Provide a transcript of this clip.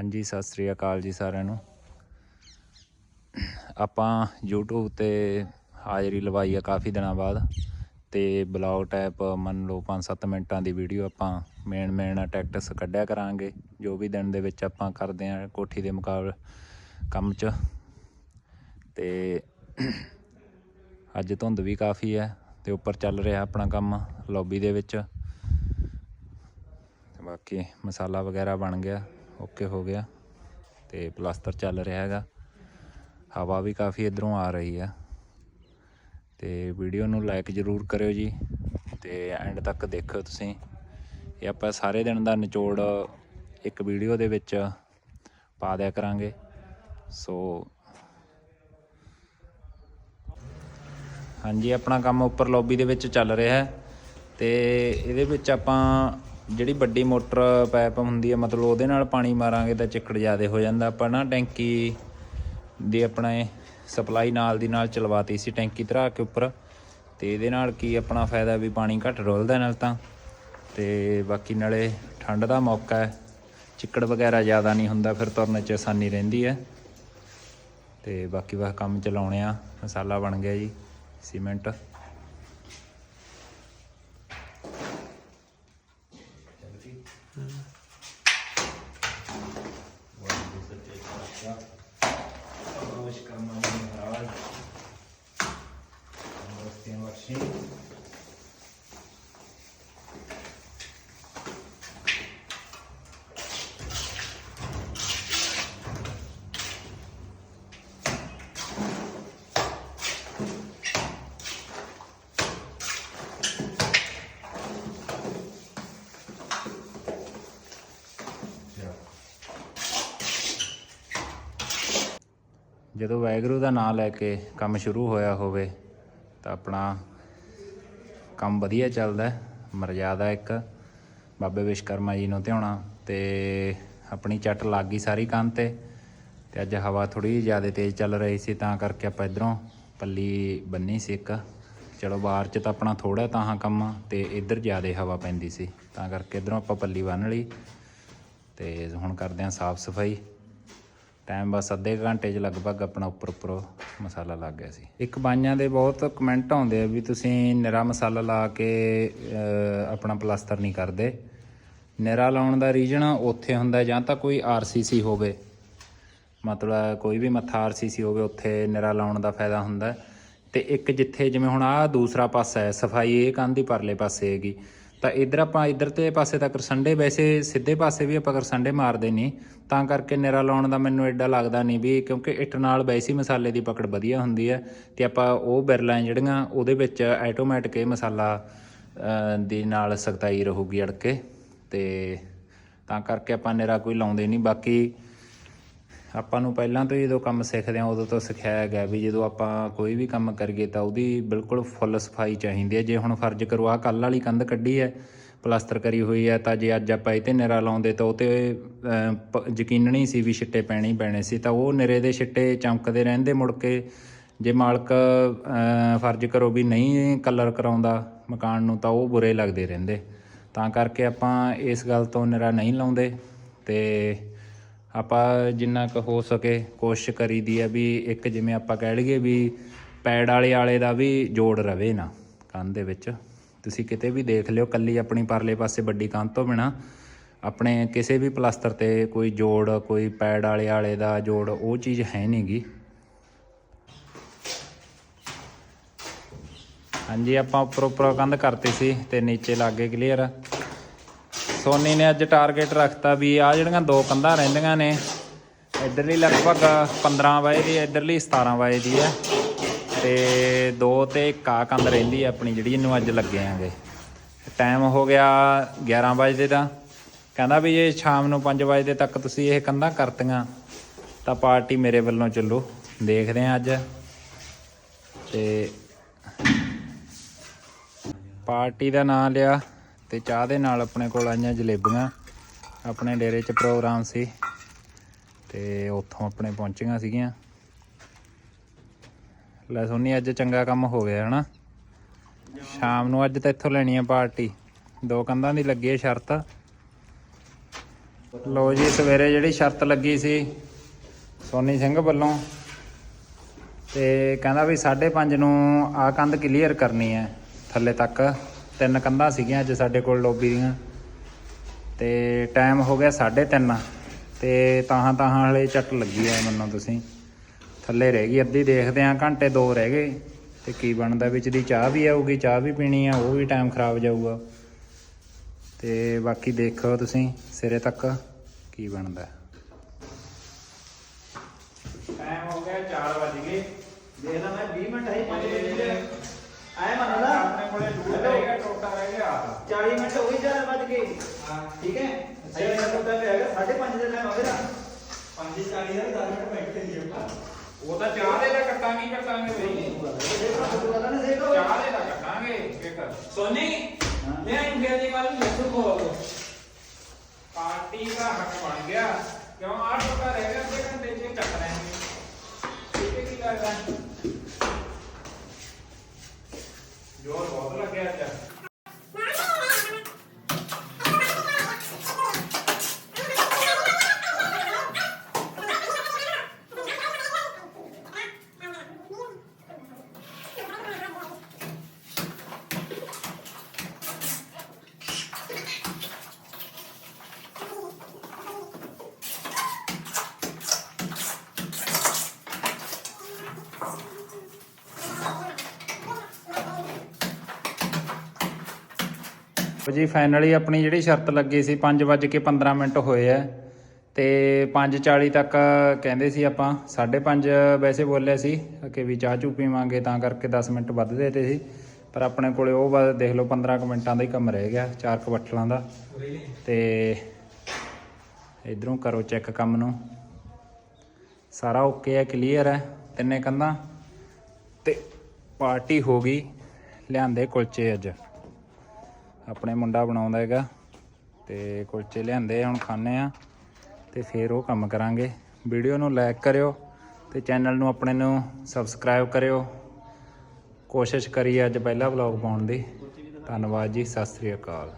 ਹਾਂਜੀ, ਸਤਿ ਸ੍ਰੀ ਅਕਾਲ ਜੀ ਸਾਰਿਆਂ ਨੂੰ। ਆਪਾਂ YouTube ਤੇ ਹਾਜ਼ਰੀ ਲਵਾਈ ਆ ਕਾਫੀ ਦਿਨਾਂ ਬਾਅਦ ਤੇ ਬਲੌਗ ਟੈਪ ਮੰਨ ਲਓ 5-7 ਮਿੰਟਾਂ ਦੀ ਵੀਡੀਓ ਆਪਾਂ ਮੇਨ ਮੇਨ ਟੈਕਟਸ ਕੱਢਿਆ ਕਰਾਂਗੇ, ਜੋ ਵੀ ਦਿਨ ਦੇ ਵਿੱਚ ਆਪਾਂ ਕਰਦੇ ਆ ਕੋਠੀ ਦੇ ਮੁਕਾਬਲੇ ਕੰਮ 'ਚ। ਤੇ ਅੱਜ ਧੁੰਦ ਵੀ ਕਾਫੀ ਹੈ ਤੇ ਉੱਪਰ ਚੱਲ ਰਿਹਾ ਆਪਣਾ ਕੰਮ ਲੌਬੀ ਦੇ ਵਿੱਚ। ਤੇ ਬਾਕੀ ਮਸਾਲਾ ਵਗੈਰਾ ਬਣ ਗਿਆ। ਓਕੇ ਹੋ ਗਿਆ ਤੇ ਪਲਾਸਟਰ ਚੱਲ ਰਿਹਾ ਹੈਗਾ। ਹਵਾ ਵੀ ਕਾਫੀ ਇਧਰੋਂ ਆ ਰਹੀ ਹੈ। ਤੇ ਵੀਡੀਓ ਨੂੰ ਲਾਈਕ ਜ਼ਰੂਰ ਕਰਿਓ ਜੀ ਤੇ ਐਂਡ ਤੱਕ ਦੇਖਿਓ ਤੁਸੀਂ। ਇਹ ਆਪਾਂ ਸਾਰੇ ਦਿਨ ਦਾ ਨਿਚੋੜ ਇੱਕ ਵੀਡੀਓ ਦੇ ਵਿੱਚ ਪਾ ਦਿਆ ਕਰਾਂਗੇ। ਸੋ ਹਾਂਜੀ, ਆਪਣਾ ਕੰਮ ਉੱਪਰ ਲੌਬੀ ਦੇ ਵਿੱਚ ਚੱਲ ਰਿਹਾ ਹੈ ਤੇ ਇਹਦੇ ਵਿੱਚ ਆਪਾਂ ਜਿਹੜੀ ਵੱਡੀ ਮੋਟਰ ਪਾਈਪ ਹੁੰਦੀ ਹੈ ਮਤਲਬ ਉਹਦੇ ਨਾਲ ਪਾਣੀ ਮਾਰਾਂਗੇ ਤਾਂ ਚਿੱਕੜ ਜ਼ਿਆਦਾ ਹੋ ਜਾਂਦਾ। ਆਪਾਂ ਨਾ ਟੈਂਕੀ ਦੀ ਆਪਣੇ ਸਪਲਾਈ ਨਾਲ ਦੀ ਨਾਲ ਚਲਵਾਤੀ ਸੀ ਟੈਂਕੀ ਧਰਾ ਕੇ ਉੱਪਰ। ਤੇ ਇਹਦੇ ਨਾਲ ਕੀ ਆਪਣਾ ਫਾਇਦਾ ਵੀ ਪਾਣੀ ਘੱਟ ਰੁਲਦਾ ਨਾਲ ਤਾਂ। ਤੇ ਬਾਕੀ ਨਾਲੇ ਠੰਡ ਦਾ ਮੌਕਾ ਹੈ। ਚਿੱਕੜ ਵਗੈਰਾ ਜ਼ਿਆਦਾ ਨਹੀਂ ਹੁੰਦਾ, ਫਿਰ ਤੁਰਨ 'ਚ ਆਸਾਨੀ ਰਹਿੰਦੀ ਹੈ। ਤੇ ਬਾਕੀ ਬਸ ਕੰਮ ਚਲਾਉਣੇ ਆ। ਮਸਾਲਾ ਬਣ ਗਿਆ ਜੀ, ਸੀਮੈਂਟ। Так. Ручка в мене грає. Розтінувачі. ਜਦੋਂ ਵਾਹਿਗੁਰੂ ਦਾ ਨਾਮ ਲੈ ਕੇ ਕੰਮ ਸ਼ੁਰੂ ਹੋਇਆ ਹੋਵੇ, ਤਾਂ ਆਪਣਾ ਕੰਮ ਵਧੀਆ ਚੱਲਦਾ ਮਰਜ਼ਾਦਾ ਇੱਕ ਬਾਬੇ ਵਿਸ਼ਕਰਮਾ ਜੀ ਨੂੰ ਧਿਆਉਣਾ ਤੇ ਆਪਣੀ ਚੱਟ ਲੱਗ ਗਈ ਸਾਰੀ ਕੰਨ ਤੇ ਤੇ ਅੱਜ ਹਵਾ ਥੋੜੀ ਜ਼ਿਆਦਾ ਤੇਜ਼ ਚੱਲ ਰਹੀ ਸੀ, ਤਾਂ ਕਰਕੇ ਆਪਾਂ ਇਧਰੋਂ ਪੱਲੀ ਬੰਨੀ ਸੀ ਇੱਕ। ਚਲੋ ਬਾਹਰ ਚ ਤਾਂ ਆਪਣਾ ਥੋੜਾ ਤਾਂ ਹਾਂ ਕੰਮ, ਤੇ ਇੱਧਰ ਜ਼ਿਆਦਾ ਹਵਾ ਪੈਂਦੀ ਸੀ, ਤਾਂ ਕਰਕੇ ਇਧਰੋਂ ਆਪਾਂ ਪੱਲੀ ਬੰਨ ਲਈ। ਤੇ ਹੁਣ ਕਰਦੇ ਹਾਂ ਸਾਫ਼ ਸਫ਼ਾਈ। ਟਾਈਮ ਬਸ ਅੱਧੇ ਕੁ ਘੰਟੇ 'ਚ ਲਗਭਗ ਆਪਣਾ ਉੱਪਰ ਉੱਪਰ ਮਸਾਲਾ ਲੱਗ ਗਿਆ ਸੀ। ਇੱਕ ਬਾਈਆਂ ਦੇ ਬਹੁਤ ਕਮੈਂਟ ਆਉਂਦੇ ਆ ਵੀ ਤੁਸੀਂ ਨਿਰਾ ਮਸਾਲਾ ਲਾ ਕੇ ਆਪਣਾ ਪਲਾਸਟਰ ਨਹੀਂ ਕਰਦੇ। ਨਿਰਾ ਲਾਉਣ ਦਾ ਰੀਜਨ ਉੱਥੇ ਹੁੰਦਾ ਜਾਂ ਤਾਂ ਕੋਈ ਆਰਸੀਸੀ ਹੋਵੇ। ਮਤਲਬ ਕੋਈ ਵੀ ਮੱਥਾ ਆਰਸੀਸੀ ਹੋਵੇ, ਉੱਥੇ ਨਿਰਾ ਲਾਉਣ ਦਾ ਫਾਇਦਾ ਹੁੰਦਾ। ਹੈ। ਤੇ ਇੱਕ ਜਿੱਥੇ ਜਿਵੇਂ ਹੁਣ ਆਹ ਦੂਸਰਾ ਪਾਸਾ ਹੈ, ਸਫ਼ਾਈ ਇਹ ਕੰਧ ਦੀ ਪਰਲੇ ਪਾਸੇ ਹੈਗੀ। ਤਾਂ ਇਧਰ ਆਪਾਂ ਇਧਰ ਤੇ ਪਾਸੇ ਤਾਂ ਕਰਸੰਡੇ ਵੈਸੇ ਸਿੱਧੇ ਪਾਸੇ ਵੀ ਆਪਾਂ ਕਰਸੰਡੇ ਮਾਰਦੇ ਨਹੀਂ ਤਾਂ ਕਰਕੇ ਨਿਰਾ ਲਾਉਣ ਦਾ ਮੈਨੂੰ ਐਡਾ ਲੱਗਦਾ ਨਹੀਂ ਵੀ ਕਿਉਂਕਿ ਇੱਟ ਨਾਲ ਵੈਸੀ ਮਸਾਲੇ ਦੀ ਪਕੜ ਵਧੀਆ ਹੁੰਦੀ ਹੈ ਤੇ ਆਪਾਂ ਉਹ ਬਿਰਲਾਂ ਜਿਹੜੀਆਂ ਉਹਦੇ ਵਿੱਚ ਆਟੋਮੈਟਿਕ ਇਹ ਮਸਾਲਾ ਅਹ, ਦੀ ਨਾਲ ਸਖਤਾਈ ਰਹੂਗੀ ਅੜ ਕੇ ਤੇ ਤਾਂ ਕਰਕੇ ਆਪਾਂ ਨਿਰਾ ਕੋਈ ਲਾਉਂਦੇ ਨਹੀਂ ਬਾਕੀ ਆਪਾਂ ਨੂੰ ਪਹਿਲਾਂ ਤੋਂ ਹੀ ਜਦੋਂ ਕੰਮ ਸਿੱਖਦੇ ਆ ਉਦੋਂ ਤੋਂ ਸਿਖਾਇਆ ਗਿਆ ਵੀ ਜਦੋਂ ਆਪਾਂ ਕੋਈ ਵੀ ਕੰਮ ਕਰੀਏ ਤਾਂ ਉਹਦੀ ਬਿਲਕੁਲ ਫੁੱਲ ਸਫ਼ਾਈ ਚਾਹੀਦੀ ਹੈ। ਜੇ ਹੁਣ ਫਰਜ਼ ਕਰੋ ਆ ਕੱਲ ਵਾਲੀ ਕੰਧ ਕੱਢੀ ਹੈ ਪਲਾਸਟਰ ਕਰੀ ਹੋਈ ਹੈ ਤਾਂ ਜੇ ਅੱਜ ਆਪਾਂ ਇਹ ਤੇ ਨਿਰਾ ਲਾਉਂਦੇ ਤਾਂ ਉਹ ਤੇ ਅਹ, ਸੀ ਵੀ ਛਿੱਟੇ ਪੈਣੇ ਹੀ ਪੈਣੇ ਸੀ। ਤਾਂ ਉਹ ਨਿਰੇ ਦੇ ਛਿੱਟੇ ਚਮਕਦੇ ਰਹਿੰਦੇ ਮੁੜ ਕੇ। ਜੇ ਮਾਲਕ ਫਰਜ਼ ਕਰੋ ਵੀ ਨਹੀਂ ਕਲਰ ਕਰਾਉਂਦਾ ਮਕਾਨ ਨੂੰ ਤਾਂ ਉਹ ਬੁਰੇ ਲੱਗਦੇ ਰਹਿੰਦੇ। ਤਾਂ ਕਰਕੇ ਆਪਾਂ ਇਸ ਗੱਲ ਤੋਂ ਨਿਰਾ ਨਹੀਂ ਲਾਉਂਦੇ ਤੇ ਆਪਾਂ ਜਿੰਨਾ ਕੁ ਹੋ ਸਕੇ ਕੋਸ਼ਿਸ਼ ਕਰੀਦੀ ਆ ਵੀ ਇੱਕ ਜਿਵੇਂ ਆਪਾਂ ਕਹਿ ਲਈਏ ਵੀ ਪੈੜ ਵਾਲੇ ਵਾਲੇ ਦਾ ਵੀ ਜੋੜ ਰਵੇ ਨਾ ਕੰਧ ਦੇ ਵਿੱਚ। ਤੁਸੀਂ ਕਿਤੇ ਵੀ ਦੇਖ ਲਿਓ, ਕੱਲੀ ਆਪਣੀ ਪਰਲੇ ਪਾਸੇ ਵੱਡੀ ਕੰਧ ਤੋਂ ਬਿਨਾ ਆਪਣੇ ਕਿਸੇ ਵੀ ਪਲਾਸਟਰ ਤੇ ਕੋਈ ਜੋੜ, ਕੋਈ ਪੈੜ ਵਾਲੇ ਵਾਲੇ ਦਾ ਜੋੜ, ਉਹ ਚੀਜ਼ ਹੈ ਨਹੀਂਗੀ ਹਾਂਜੀ, ਆਪਾਂ ਉੱਪਰ ਉੱਪਰ ਕੰਧ ਕਰਤੀ ਸੀ ਤੇ ਨੀਚੇ ਲੱਗੇ ਕਲੀਅਰ ਸੋਨੀ ਨੇ ਅੱਜ ਟਾਰਗੇਟ ਰੱਖਤਾ ਵੀ ਆ ਜਿਹੜੀਆਂ ਦੋ ਕੰਧਾਂ ਰਹਿੰਦੀਆਂ ਨੇ, ਇਧਰਲੀ ਲਗਭਗ 15 ਵਜੇ ਦੀ ਇਧਰਲੀ 17 ਵਜੇ ਦੀ ਹੈ ਤੇ ਦੋ ਤੇ ਇੱਕ ਆ ਕੰਧ ਰਹਿੰਦੀ ਹੈ ਆਪਣੀ ਜਿਹੜੀ ਇਹਨੂੰ ਅੱਜ ਲੱਗੇ ਆਂਗੇ ਟਾਈਮ ਹੋ ਗਿਆ 11 ਵਜੇ ਦਾ ਕਹਿੰਦਾ ਵੀ ਜੇ ਸ਼ਾਮ ਨੂੰ 5 ਵਜੇ ਤੱਕ ਤੁਸੀਂ ਇਹ ਕੰਧਾਂ ਕਰਤੀਆਂ, ਤਾਂ ਪਾਰਟੀ ਮੇਰੇ ਵੱਲੋਂ ਚੱਲੋ। ਦੇਖਦੇ ਆਂ ਅੱਜ। ਤੇ ਪਾਰਟੀ ਦਾ ਨਾਮ ਲਿਆ। ਤੇ ਚਾਹ ਦੇ ਨਾਲ ਆਪਣੇ ਕੋਲ ਆਈਆਂ ਜਲੇਬੀਆਂ, ਆਪਣੇ ਡੇਰੇ 'ਚ ਪ੍ਰੋਗਰਾਮ ਸੀ ਤੇ ਉੱਥੋਂ ਆਪਣੇ ਪਹੁੰਚੀਆਂ ਸੀਗੀਆਂ। ਲੈ ਸੋਨੀ, ਅੱਜ ਚੰਗਾ ਕੰਮ ਹੋ ਗਿਆ, ਹਨਾ? ਸ਼ਾਮ ਨੂੰ ਅੱਜ ਤਾਂ ਇੱਥੋਂ ਲੈਣੀ ਆ ਪਾਰਟੀ। ਦੋ ਕੰਧਾਂ ਦੀ ਲੱਗੀ ਹੈ ਸ਼ਰਤ। ਲੋ ਜੀ, ਸਵੇਰੇ ਜਿਹੜੀ ਸ਼ਰਤ ਲੱਗੀ ਸੀ ਸੋਨੀ ਸਿੰਘ ਵੱਲੋਂ ਤੇ ਕਹਿੰਦਾ ਵੀ 5:30 ਨੂੰ ਆ ਕੰਧ ਕਲੀਅਰ ਕਰਨੀ ਹੈ, ਥੱਲੇ ਤੱਕ। ਤਿੰਨ ਕੰਧਾਂ ਸੀਗੀਆਂ ਅੱਜ ਸਾਡੇ ਕੋਲ ਲੋਬੀ ਦੀਆਂ। ਤੇ ਟਾਈਮ ਹੋ ਗਿਆ 3:30 ਤੇ ਤਾਹਾਂ ਤਾਹਾਂ ਹਲੇ ਚੱਟ ਲੱਗੀ ਐ ਮੰਨੋ ਤੁਸੀਂ। ਥੱਲੇ ਰਹਿ ਗਈ ਅੱਧੀ, ਦੇਖਦੇ ਆਂ ਘੰਟੇ ਦੋ ਰਹਿ ਗਏ। ਤੇ ਕੀ ਬਣਦਾ, ਵਿੱਚ ਦੀ ਚਾਹ ਵੀ ਆਊਗੀ, ਚਾਹ ਵੀ ਪੀਣੀ ਆ, ਉਹ ਵੀ ਟਾਈਮ ਖਰਾਬ ਜਾਊਗਾ। ਤੇ ਬਾਕੀ ਦੇਖੋ ਤੁਸੀਂ ਸਿਰੇ ਤੱਕ ਕੀ ਬਣਦਾ। ਟਾਈਮ ਹੋ ਗਿਆ 4 ਵਜ ਗਏ। ਦੇਖਦਾ ਮੈਂ 20 ਮਿੰਟ ਹੈ 5 ਵਜੇ। आया मानो ना? चालीस मिनट हो गई चार बज गई ठीक है? साढ़े पाँच का टाइम हो गया पाँच चालीस का दस मिनट बैठ के लिए वो तो चाह देगा कटांगे कटांगे भाई। चाह देगा कटांगे बेकर सोनी हाँ। मैं इंडियाने वाली लड्डू को पार्टी का हक बन गया। क्यों? आठ रुपया रह गया घंटे से कट रहे हैं। ठीक है की कर रहा है ਲਓ ਜੀ ਫਾਈਨਲੀ ਆਪਣੀ ਜਿਹੜੀ ਸ਼ਰਤ ਲੱਗੀ ਸੀ 5:15 ਮਿੰਟ ਹੋਏ ਆ। ਤੇ 5:40 ਤੱਕ ਕਹਿੰਦੇ ਸੀ ਆਪਾਂ 5:30 ਵੈਸੇ ਬੋਲਿਆ ਸੀ ਕਿ ਵੀ ਚਾਹ ਚੂ ਪੀਵਾਂਗੇ, ਤਾਂ ਕਰਕੇ 10 ਮਿੰਟ ਵੱਧ ਦੇਤੇ ਸੀ। ਪਰ ਆਪਣੇ ਕੋਲੇ ਉਹ ਬਾਅਦ ਦੇਖ ਲਓ 15 ਕੁ ਮਿੰਟਾਂ ਦਾ ਹੀ ਕੰਮ ਰਹਿ ਗਿਆ, ਚਾਰ ਕੁ ਦਾ। ਤੇ ਇਧਰੋਂ ਕਰੋ ਚੈੱਕ ਕੰਮ ਨੂੰ। ਸਾਰਾ ਓਕੇ ਹੈ ਕਲੀਅਰ ਹੈ ਤਿੰਨੇ ਕੰਧਾਂ। ਤੇ ਪਾਰਟੀ ਹੋ ਗਈ, ਲਿਆਂਦੇ ਕੁਲਚੇ ਅੱਜ। ਆਪਣੇ ਮੁੰਡਾ ਬਣਾਉਂਦਾ ਹੈਗਾ ਤੇ ਕੁਲਚੇ ਲਿਆਂਦੇ ਹੁਣ ਖਾਣੇ ਆ ਤੇ ਫਿਰ ਉਹ ਕੰਮ ਕਰਾਂਗੇ। ਵੀਡੀਓ ਨੂੰ ਲਾਈਕ ਕਰਿਓ ਤੇ ਚੈਨਲ ਨੂੰ ਆਪਣੇ ਨੂੰ ਸਬਸਕ੍ਰਾਈਬ ਕਰਿਓ। ਕੋਸ਼ਿਸ਼ ਕਰੀਏ ਅੱਜ ਪਹਿਲਾ ਵਲੌਗ ਪਾਉਣ ਦੀ। ਧੰਨਵਾਦ ਜੀ, ਸਤਿ ਸ੍ਰੀ ਅਕਾਲ।